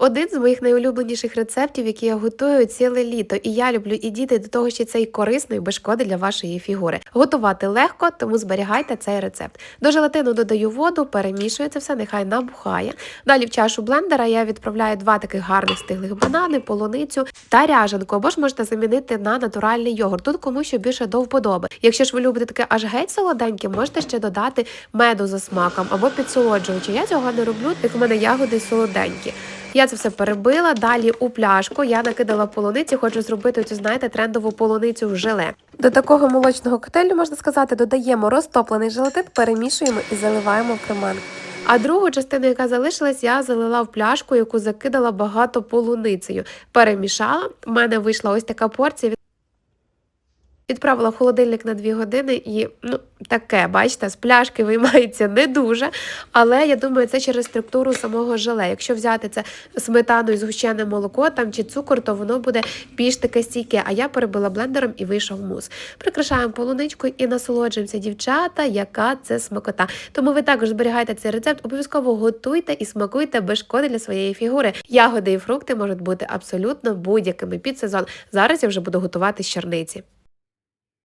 Один з моїх найулюбленіших рецептів, які я готую ціле літо, і я люблю і діти до того, що це і корисно, і без шкоди для вашої фігури. Готувати легко, тому зберігайте цей рецепт. До желатину додаю воду, перемішую це все, нехай набухає. Далі в чашу блендера я відправляю два таких гарних стиглих банани, полуницю та ряженку, або ж можете замінити на натуральний йогурт. Тут кому що більше до вподоби. Якщо ж ви любите таке аж геть солоденьке, можете ще додати меду за смаком або підсолоджувачі. Я цього не роблю, так у мене ягоди солоденькі. Я це все перебила. Далі у пляшку я накидала полуниці, хочу зробити цю, знаєте, трендову полуницю в желе. До такого молочного коктейлю, можна сказати, додаємо розтоплений желатин, перемішуємо і заливаємо в креманку. А другу частину, яка залишилась, я залила в пляшку, яку закидала багато полуницею. Перемішала. В мене вийшла ось така порція. Відправила холодильник на 2 години і ну таке, бачите, з пляшки виймається не дуже. Але я думаю, це через структуру самого желе. Якщо взяти це сметану і згущене молоко там чи цукор, то воно буде більш таке стійке. А я перебила блендером і вийшов мус. Прикрашаємо полуничкою і насолоджуємося, дівчата, яка це смакота. Тому ви також зберігайте цей рецепт, обов'язково готуйте і смакуйте без шкоди для своєї фігури. Ягоди і фрукти можуть бути абсолютно будь-якими під сезон. Зараз я вже буду готувати з чорниці.